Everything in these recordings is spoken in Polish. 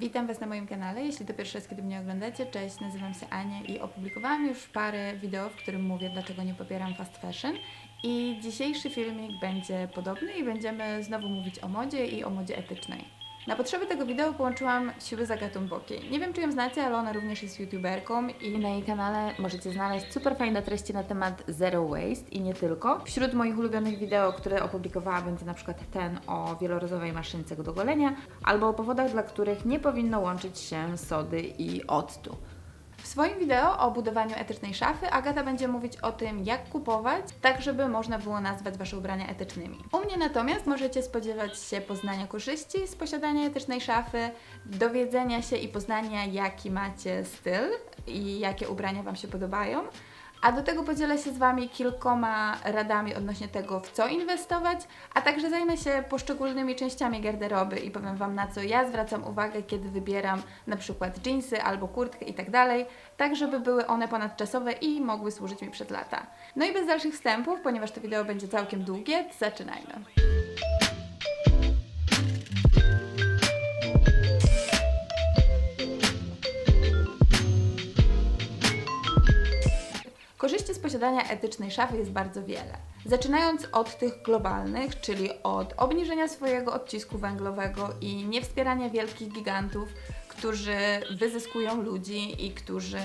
Witam Was na moim kanale. Jeśli to pierwszy raz, kiedy mnie oglądacie, cześć, nazywam się Ania i opublikowałam już parę wideo, w którym mówię, dlaczego nie popieram fast fashion. I dzisiejszy filmik będzie podobny i będziemy znowu mówić o modzie i o modzie etycznej. Na potrzeby tego wideo połączyłam siły z Agatą Bokiej. Nie wiem, czy ją znacie, ale ona również jest youtuberką i na jej kanale możecie znaleźć super fajne treści na temat zero waste i nie tylko. Wśród moich ulubionych wideo, które opublikowała, będzie na przykład ten o wielorazowej maszynce do golenia, albo o powodach, dla których nie powinno łączyć się sody i octu. W swoim wideo o budowaniu etycznej szafy Agata będzie mówić o tym, jak kupować, tak żeby można było nazwać Wasze ubrania etycznymi. U mnie natomiast możecie spodziewać się poznania korzyści z posiadania etycznej szafy, dowiedzenia się i poznania, jaki macie styl i jakie ubrania Wam się podobają. A do tego podzielę się z Wami kilkoma radami odnośnie tego, w co inwestować, a także zajmę się poszczególnymi częściami garderoby i powiem Wam, na co ja zwracam uwagę, kiedy wybieram na przykład jeansy albo kurtkę i tak tak żeby były one ponadczasowe i mogły służyć mi przez lata. No i bez dalszych wstępów, ponieważ to wideo będzie całkiem długie, zaczynajmy. Posiadania etycznej szafy jest bardzo wiele. Zaczynając od tych globalnych, czyli od obniżenia swojego odcisku węglowego i niewspierania wielkich gigantów, którzy wyzyskują ludzi i którzy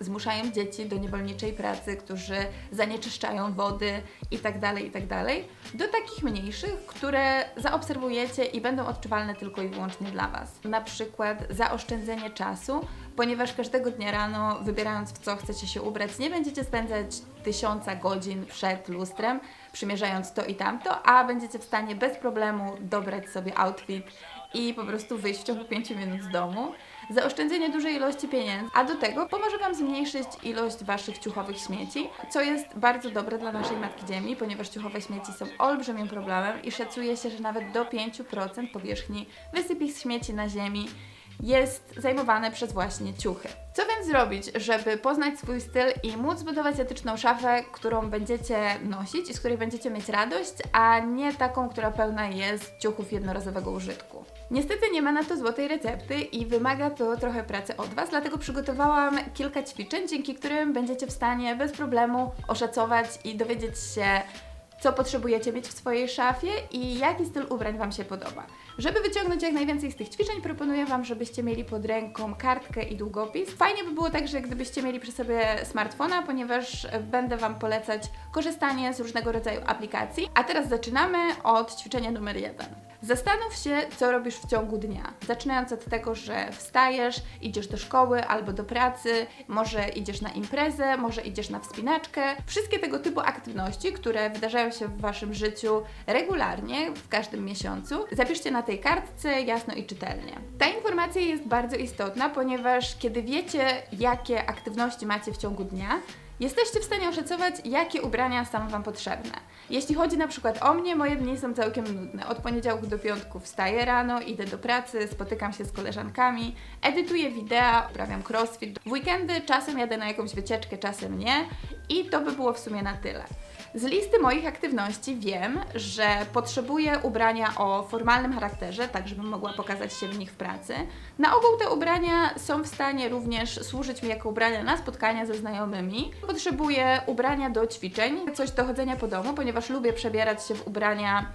zmuszają dzieci do niewolniczej pracy, którzy zanieczyszczają wody itd., itd., do takich mniejszych, które zaobserwujecie i będą odczuwalne tylko i wyłącznie dla Was. Na przykład zaoszczędzenie czasu, ponieważ każdego dnia rano, wybierając w co chcecie się ubrać, nie będziecie spędzać tysiąca godzin przed lustrem, przymierzając to i tamto, a będziecie w stanie bez problemu dobrać sobie outfit i po prostu wyjść w ciągu 5 minut z domu. Zaoszczędzenie dużej ilości pieniędzy, a do tego pomoże Wam zmniejszyć ilość Waszych ciuchowych śmieci, co jest bardzo dobre dla naszej Matki Ziemi, ponieważ ciuchowe śmieci są olbrzymim problemem i szacuje się, że nawet do 5% powierzchni wysypich śmieci na Ziemi jest zajmowane przez właśnie ciuchy. Co więc zrobić, żeby poznać swój styl i móc zbudować etyczną szafę, którą będziecie nosić i z której będziecie mieć radość, a nie taką, która pełna jest ciuchów jednorazowego użytku? Niestety nie ma na to złotej recepty i wymaga to trochę pracy od Was, dlatego przygotowałam kilka ćwiczeń, dzięki którym będziecie w stanie bez problemu oszacować i dowiedzieć się, co potrzebujecie mieć w swojej szafie i jaki styl ubrań Wam się podoba. Żeby wyciągnąć jak najwięcej z tych ćwiczeń, proponuję Wam, żebyście mieli pod ręką kartkę i długopis. Fajnie by było także, gdybyście mieli przy sobie smartfona, ponieważ będę Wam polecać korzystanie z różnego rodzaju aplikacji. A teraz zaczynamy od ćwiczenia numer jeden. Zastanów się, co robisz w ciągu dnia. Zaczynając od tego, że wstajesz, idziesz do szkoły albo do pracy, może idziesz na imprezę, może idziesz na wspinaczkę. Wszystkie tego typu aktywności, które wydarzają się w Waszym życiu regularnie, w każdym miesiącu, zapiszcie na tej kartce jasno i czytelnie. Ta informacja jest bardzo istotna, ponieważ kiedy wiecie, jakie aktywności macie w ciągu dnia, Jesteście w stanie oszacować, jakie ubrania są Wam potrzebne. Jeśli chodzi na przykład o mnie, moje dni są całkiem nudne. Od poniedziałku do piątku wstaję rano, idę do pracy, spotykam się z koleżankami, edytuję wideo, uprawiam crossfit. W weekendy czasem jadę na jakąś wycieczkę, czasem nie i to by było w sumie na tyle. Z listy moich aktywności wiem, że potrzebuję ubrania o formalnym charakterze, tak żebym mogła pokazać się w nich w pracy. Na ogół te ubrania są w stanie również służyć mi jako ubrania na spotkania ze znajomymi. Potrzebuję ubrania do ćwiczeń, coś do chodzenia po domu, ponieważ lubię przebierać się w ubrania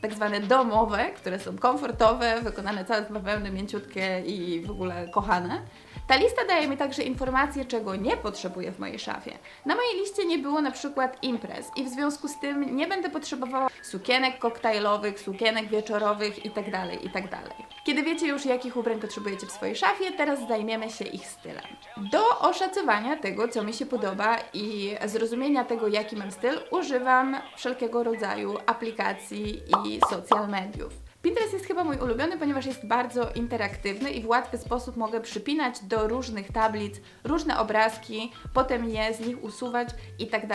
tak zwane domowe, które są komfortowe, wykonane całe z bawełny, mięciutkie i w ogóle kochane. Ta lista daje mi także informacje, czego nie potrzebuję w mojej szafie. Na mojej liście nie było na przykład imprez i w związku z tym nie będę potrzebowała sukienek koktajlowych, sukienek wieczorowych itd., itd. Kiedy wiecie już, jakich ubrań potrzebujecie w swojej szafie, teraz zajmiemy się ich stylem. Do oszacowania tego, co mi się podoba i zrozumienia tego, jaki mam styl, używam wszelkiego rodzaju aplikacji i social mediów. Pinterest jest chyba mój ulubiony, ponieważ jest bardzo interaktywny i w łatwy sposób mogę przypinać do różnych tablic różne obrazki, potem je z nich usuwać i tak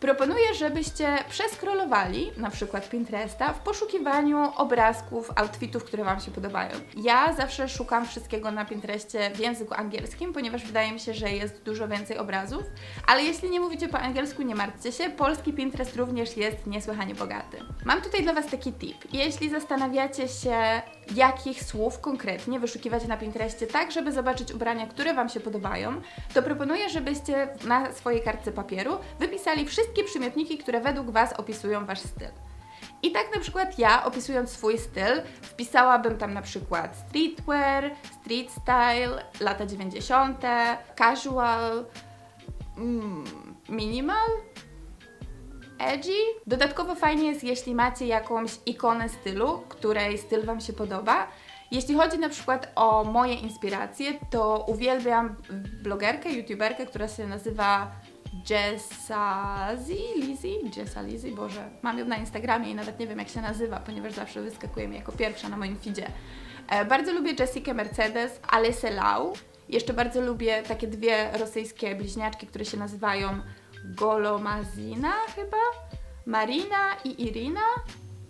Proponuję, żebyście przeskrolowali na przykład Pinteresta w poszukiwaniu obrazków, outfitów, które Wam się podobają. Ja zawsze szukam wszystkiego na Pinterestie w języku angielskim, ponieważ wydaje mi się, że jest dużo więcej obrazów, ale jeśli nie mówicie po angielsku, nie martwcie się, polski Pinterest również jest niesłychanie bogaty. Mam tutaj dla Was taki tip. Jeśli zastanawiacie się, jakich słów konkretnie wyszukiwać na Pinterestie, tak żeby zobaczyć ubrania, które Wam się podobają, to proponuję, żebyście na swojej kartce papieru wypisali wszystkie przymiotniki, które według Was opisują Wasz styl. I tak na przykład ja, opisując swój styl, wpisałabym tam na przykład streetwear, street style, lata 90., casual, mm, minimal, edgy. Dodatkowo fajnie jest, jeśli macie jakąś ikonę stylu, której styl Wam się podoba. Jeśli chodzi na przykład o moje inspiracje, to uwielbiam blogerkę, youtuberkę, która się nazywa Jessazi, Lizzy, Jessa Lizzy, Boże, mam ją na Instagramie i nawet nie wiem jak się nazywa, ponieważ zawsze wyskakuje mi jako pierwsza na moim feedzie. E, bardzo lubię Jessica Mercedes, Alessę Lau. Jeszcze bardzo lubię takie dwie rosyjskie bliźniaczki, które się nazywają Golomazina chyba? Marina i Irina?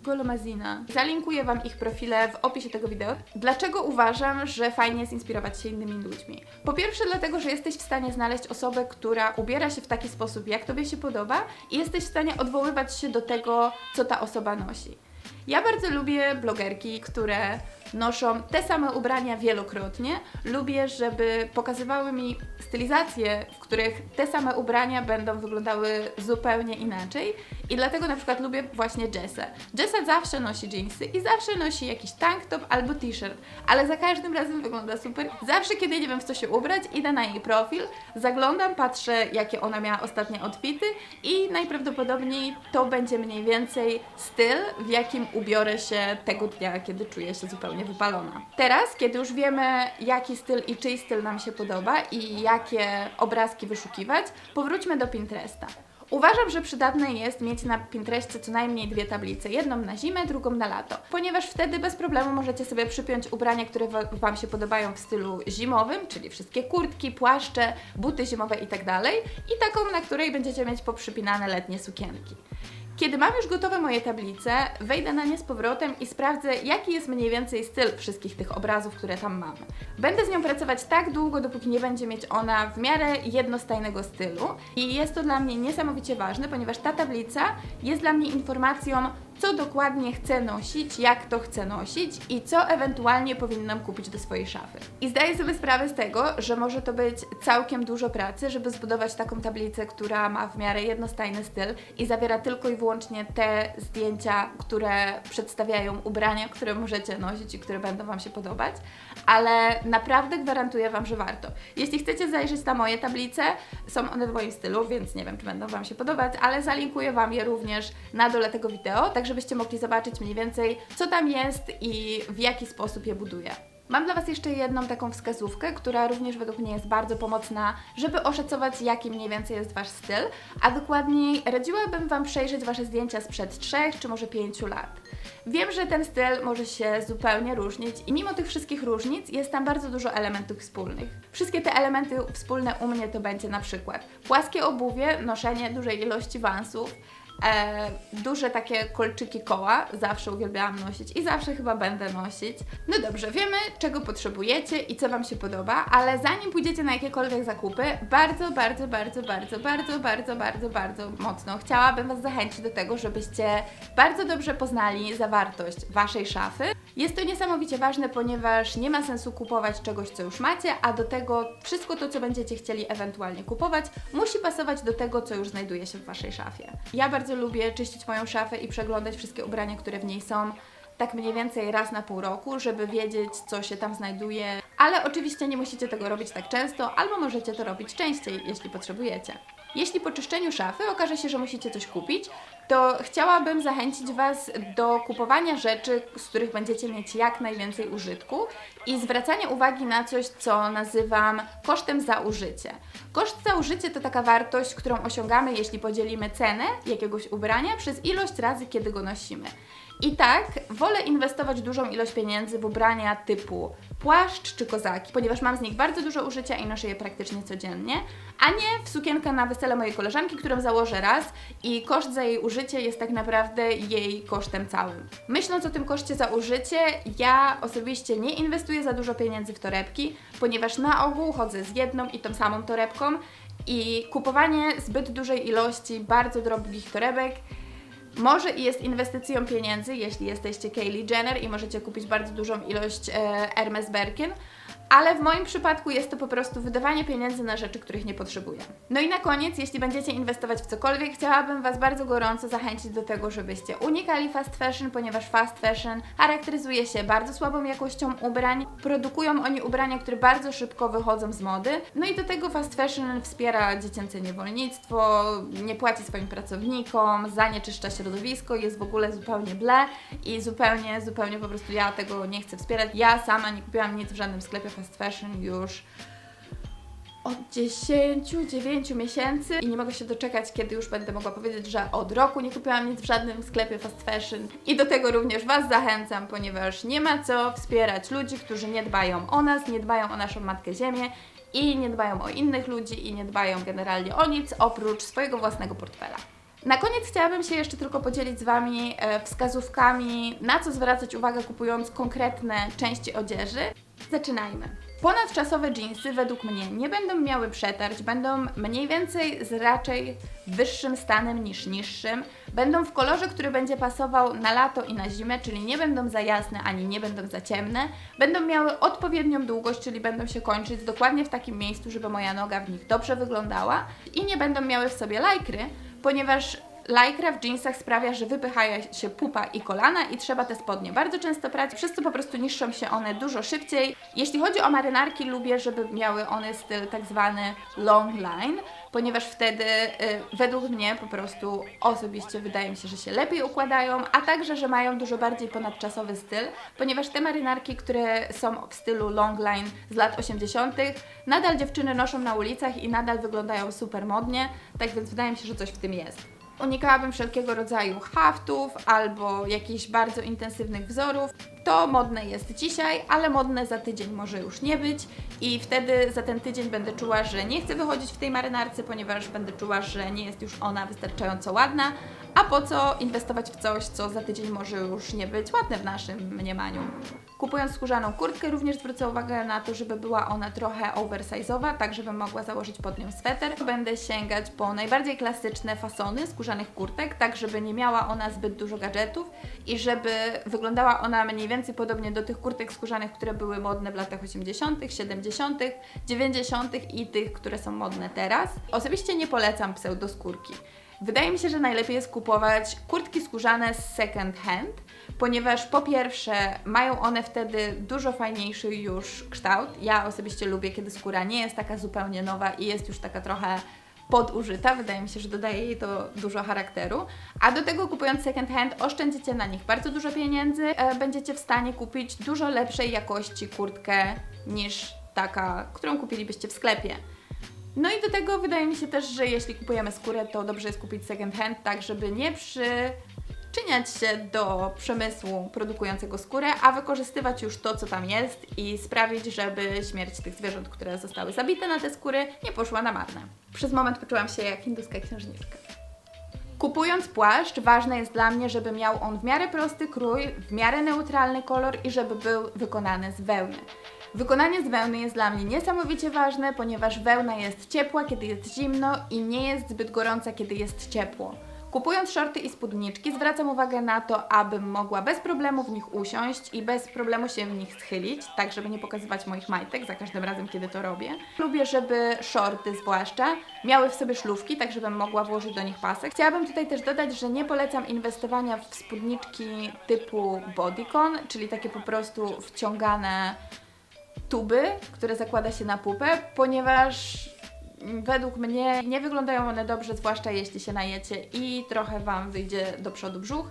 Golomazina. Zalinkuję Wam ich profile w opisie tego wideo. Dlaczego uważam, że fajnie jest inspirować się innymi ludźmi? Po pierwsze dlatego, że jesteś w stanie znaleźć osobę, która ubiera się w taki sposób, jak Tobie się podoba i jesteś w stanie odwoływać się do tego, co ta osoba nosi. Ja bardzo lubię blogerki, które noszą te same ubrania wielokrotnie. Lubię, żeby pokazywały mi stylizacje, w których te same ubrania będą wyglądały zupełnie inaczej. I dlatego na przykład lubię właśnie Jessę. Jessa zawsze nosi jeansy i zawsze nosi jakiś tank top albo t-shirt, ale za każdym razem wygląda super. Zawsze, kiedy nie wiem w co się ubrać, idę na jej profil, zaglądam, patrzę jakie ona miała ostatnie outfity i najprawdopodobniej to będzie mniej więcej styl, w jakim ubiorę się tego dnia, kiedy czuję się zupełnie wypalona. Teraz, kiedy już wiemy jaki styl i czyj styl nam się podoba i jakie obrazki wyszukiwać, powróćmy do Pinteresta. Uważam, że przydatne jest mieć na Pinterestie co najmniej dwie tablice. Jedną na zimę, drugą na lato. Ponieważ wtedy bez problemu możecie sobie przypiąć ubrania, które wa- Wam się podobają w stylu zimowym, czyli wszystkie kurtki, płaszcze, buty zimowe itd. I taką, na której będziecie mieć poprzypinane letnie sukienki. Kiedy mam już gotowe moje tablice, wejdę na nie z powrotem i sprawdzę, jaki jest mniej więcej styl wszystkich tych obrazów, które tam mamy. Będę z nią pracować tak długo, dopóki nie będzie mieć ona w miarę jednostajnego stylu i jest to dla mnie niesamowicie ważne, ponieważ ta tablica jest dla mnie informacją, co dokładnie chcę nosić, jak to chcę nosić i co ewentualnie powinnam kupić do swojej szafy. I zdaję sobie sprawę z tego, że może to być całkiem dużo pracy, żeby zbudować taką tablicę, która ma w miarę jednostajny styl i zawiera tylko i wyłącznie te zdjęcia, które przedstawiają ubrania, które możecie nosić i które będą Wam się podobać, ale naprawdę gwarantuję Wam, że warto. Jeśli chcecie zajrzeć na moje tablice, są one w moim stylu, więc nie wiem, czy będą Wam się podobać, ale zalinkuję Wam je również na dole tego wideo, tak żebyście mogli zobaczyć mniej więcej, co tam jest i w jaki sposób je buduję. Mam dla Was jeszcze jedną taką wskazówkę, która również według mnie jest bardzo pomocna, żeby oszacować, jaki mniej więcej jest Wasz styl, a dokładniej radziłabym Wam przejrzeć Wasze zdjęcia sprzed 3 czy może 5 lat. Wiem, że ten styl może się zupełnie różnić i mimo tych wszystkich różnic jest tam bardzo dużo elementów wspólnych. Wszystkie te elementy wspólne u mnie to będzie na przykład płaskie obuwie, noszenie dużej ilości wansów, E, duże takie kolczyki koła, zawsze uwielbiałam nosić i zawsze chyba będę nosić. No dobrze, wiemy czego potrzebujecie i co Wam się podoba, ale zanim pójdziecie na jakiekolwiek zakupy, bardzo, bardzo, bardzo, bardzo, bardzo, bardzo, bardzo, bardzo mocno chciałabym Was zachęcić do tego, żebyście bardzo dobrze poznali zawartość Waszej szafy. Jest to niesamowicie ważne, ponieważ nie ma sensu kupować czegoś, co już macie, a do tego wszystko to, co będziecie chcieli ewentualnie kupować, musi pasować do tego, co już znajduje się w Waszej szafie. Ja bardzo lubię czyścić moją szafę i przeglądać wszystkie ubrania, które w niej są. Tak mniej więcej raz na pół roku, żeby wiedzieć, co się tam znajduje. Ale oczywiście nie musicie tego robić tak często, albo możecie to robić częściej, jeśli potrzebujecie. Jeśli po czyszczeniu szafy okaże się, że musicie coś kupić, to chciałabym zachęcić Was do kupowania rzeczy, z których będziecie mieć jak najwięcej użytku i zwracania uwagi na coś, co nazywam kosztem za użycie. Koszt za użycie to taka wartość, którą osiągamy, jeśli podzielimy cenę jakiegoś ubrania przez ilość razy, kiedy go nosimy. I tak wolę inwestować dużą ilość pieniędzy w ubrania typu płaszcz czy kozaki, ponieważ mam z nich bardzo dużo użycia i noszę je praktycznie codziennie, a nie w sukienkę na wesele mojej koleżanki, którą założę raz i koszt za jej użycie jest tak naprawdę jej kosztem całym. Myśląc o tym koszcie za użycie, ja osobiście nie inwestuję za dużo pieniędzy w torebki, ponieważ na ogół chodzę z jedną i tą samą torebką i kupowanie zbyt dużej ilości bardzo drogich torebek Może i jest inwestycją pieniędzy, jeśli jesteście Kylie Jenner i możecie kupić bardzo dużą ilość e, Hermes Birkin, ale w moim przypadku jest to po prostu wydawanie pieniędzy na rzeczy, których nie potrzebuję. No i na koniec, jeśli będziecie inwestować w cokolwiek, chciałabym Was bardzo gorąco zachęcić do tego, żebyście unikali fast fashion, ponieważ fast fashion charakteryzuje się bardzo słabą jakością ubrań. Produkują oni ubrania, które bardzo szybko wychodzą z mody. No i do tego fast fashion wspiera dziecięce niewolnictwo, nie płaci swoim pracownikom, zanieczyszcza środowisko, jest w ogóle zupełnie ble i zupełnie, zupełnie po prostu ja tego nie chcę wspierać. Ja sama nie kupiłam nic w żadnym sklepie fast fashion już od 10-9 miesięcy i nie mogę się doczekać, kiedy już będę mogła powiedzieć, że od roku nie kupiłam nic w żadnym sklepie fast fashion. I do tego również Was zachęcam, ponieważ nie ma co wspierać ludzi, którzy nie dbają o nas, nie dbają o naszą Matkę Ziemię i nie dbają o innych ludzi i nie dbają generalnie o nic oprócz swojego własnego portfela. Na koniec chciałabym się jeszcze tylko podzielić z Wami e, wskazówkami, na co zwracać uwagę kupując konkretne części odzieży. Zaczynajmy. Ponadczasowe jeansy według mnie nie będą miały przetarć, będą mniej więcej z raczej wyższym stanem niż niższym. Będą w kolorze, który będzie pasował na lato i na zimę, czyli nie będą za jasne ani nie będą za ciemne. Będą miały odpowiednią długość, czyli będą się kończyć dokładnie w takim miejscu, żeby moja noga w nich dobrze wyglądała i nie będą miały w sobie lajkry, ponieważ Lycra w jeansach sprawia, że wypychają się pupa i kolana i trzeba te spodnie bardzo często prać, przez po prostu niszczą się one dużo szybciej. Jeśli chodzi o marynarki, lubię, żeby miały one styl tak zwany long line, ponieważ wtedy y, według mnie po prostu osobiście wydaje mi się, że się lepiej układają, a także, że mają dużo bardziej ponadczasowy styl, ponieważ te marynarki, które są w stylu long line z lat 80., nadal dziewczyny noszą na ulicach i nadal wyglądają super modnie, tak więc wydaje mi się, że coś w tym jest. Unikałabym wszelkiego rodzaju haftów albo jakichś bardzo intensywnych wzorów. To modne jest dzisiaj, ale modne za tydzień może już nie być i wtedy za ten tydzień będę czuła, że nie chcę wychodzić w tej marynarce, ponieważ będę czuła, że nie jest już ona wystarczająco ładna, a po co inwestować w coś, co za tydzień może już nie być ładne w naszym mniemaniu. Kupując skórzaną kurtkę również zwrócę uwagę na to, żeby była ona trochę oversize'owa, tak żebym mogła założyć pod nią sweter. Będę sięgać po najbardziej klasyczne fasony skórzanych kurtek, tak żeby nie miała ona zbyt dużo gadżetów i żeby wyglądała ona mniej więcej podobnie do tych kurtek skórzanych, które były modne w latach 80., 70., 90. i tych, które są modne teraz. Osobiście nie polecam pseudoskórki. Wydaje mi się, że najlepiej jest kupować kurtki skórzane z second hand, ponieważ po pierwsze mają one wtedy dużo fajniejszy już kształt. Ja osobiście lubię, kiedy skóra nie jest taka zupełnie nowa i jest już taka trochę podużyta. Wydaje mi się, że dodaje jej to dużo charakteru. A do tego kupując second hand oszczędzicie na nich bardzo dużo pieniędzy. E, będziecie w stanie kupić dużo lepszej jakości kurtkę niż taka, którą kupilibyście w sklepie. No i do tego wydaje mi się też, że jeśli kupujemy skórę, to dobrze jest kupić second hand, tak żeby nie przyczyniać się do przemysłu produkującego skórę, a wykorzystywać już to, co tam jest i sprawić, żeby śmierć tych zwierząt, które zostały zabite na te skóry, nie poszła na marne. Przez moment poczułam się jak hinduska księżniczka. Kupując płaszcz, ważne jest dla mnie, żeby miał on w miarę prosty krój, w miarę neutralny kolor i żeby był wykonany z wełny. Wykonanie z wełny jest dla mnie niesamowicie ważne, ponieważ wełna jest ciepła, kiedy jest zimno i nie jest zbyt gorąca, kiedy jest ciepło. Kupując shorty i spódniczki zwracam uwagę na to, abym mogła bez problemu w nich usiąść i bez problemu się w nich schylić, tak żeby nie pokazywać moich majtek za każdym razem, kiedy to robię. Lubię, żeby shorty zwłaszcza miały w sobie szlówki, tak żebym mogła włożyć do nich pasek. Chciałabym tutaj też dodać, że nie polecam inwestowania w spódniczki typu bodycon, czyli takie po prostu wciągane tuby, które zakłada się na pupę, ponieważ według mnie nie wyglądają one dobrze, zwłaszcza jeśli się najecie i trochę Wam wyjdzie do przodu brzuch.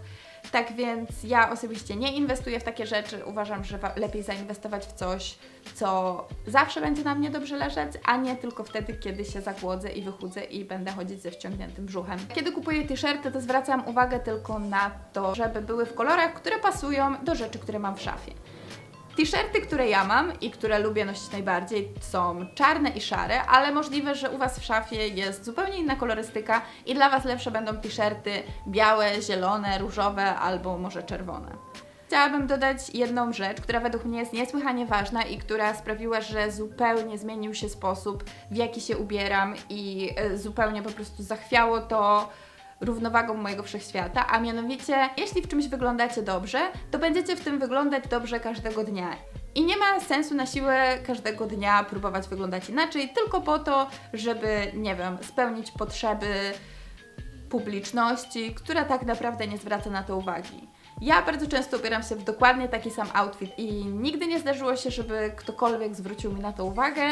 Tak więc ja osobiście nie inwestuję w takie rzeczy. Uważam, że lepiej zainwestować w coś, co zawsze będzie na mnie dobrze leżeć, a nie tylko wtedy, kiedy się zagłodzę i wychudzę i będę chodzić ze wciągniętym brzuchem. Kiedy kupuję t-shirty, to zwracam uwagę tylko na to, żeby były w kolorach, które pasują do rzeczy, które mam w szafie. T-shirty, które ja mam i które lubię nosić najbardziej są czarne i szare, ale możliwe, że u Was w szafie jest zupełnie inna kolorystyka i dla Was lepsze będą t-shirty białe, zielone, różowe albo może czerwone. Chciałabym dodać jedną rzecz, która według mnie jest niesłychanie ważna i która sprawiła, że zupełnie zmienił się sposób, w jaki się ubieram i e, zupełnie po prostu zachwiało to równowagą mojego wszechświata, a mianowicie, jeśli w czymś wyglądacie dobrze, to będziecie w tym wyglądać dobrze każdego dnia. I nie ma sensu na siłę każdego dnia próbować wyglądać inaczej, tylko po to, żeby, nie wiem, spełnić potrzeby publiczności, która tak naprawdę nie zwraca na to uwagi. Ja bardzo często ubieram się w dokładnie taki sam outfit i nigdy nie zdarzyło się, żeby ktokolwiek zwrócił mi na to uwagę.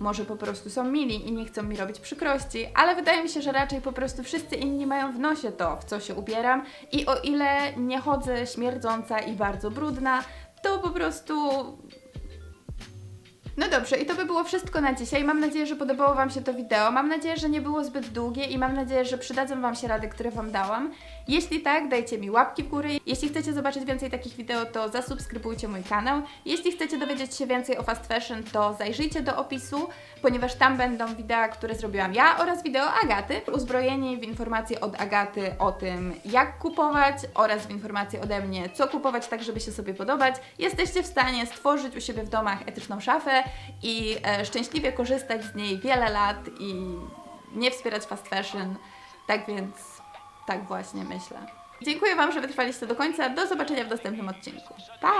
Może po prostu są mili i nie chcą mi robić przykrości, ale wydaje mi się, że raczej po prostu wszyscy inni mają w nosie to, w co się ubieram i o ile nie chodzę śmierdząca i bardzo brudna, to po prostu no dobrze, i to by było wszystko na dzisiaj. Mam nadzieję, że podobało Wam się to wideo. Mam nadzieję, że nie było zbyt długie i mam nadzieję, że przydadzą Wam się rady, które Wam dałam. Jeśli tak, dajcie mi łapki w górę. Jeśli chcecie zobaczyć więcej takich wideo, to zasubskrybujcie mój kanał. Jeśli chcecie dowiedzieć się więcej o fast fashion, to zajrzyjcie do opisu, ponieważ tam będą wideo, które zrobiłam ja oraz wideo Agaty. Uzbrojeni w informacje od Agaty o tym, jak kupować oraz w informacje ode mnie, co kupować tak, żeby się sobie podobać. Jesteście w stanie stworzyć u siebie w domach etyczną szafę i e, szczęśliwie korzystać z niej wiele lat i nie wspierać fast fashion. Tak więc tak właśnie myślę. Dziękuję Wam, że wytrwaliście do końca. Do zobaczenia w następnym odcinku. Pa!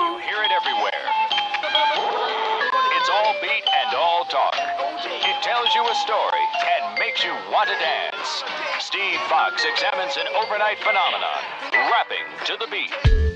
It's all beat and all talk. It tells you a story and makes you want to dance. Steve Fox examines an overnight phenomenon, rapping to the beat.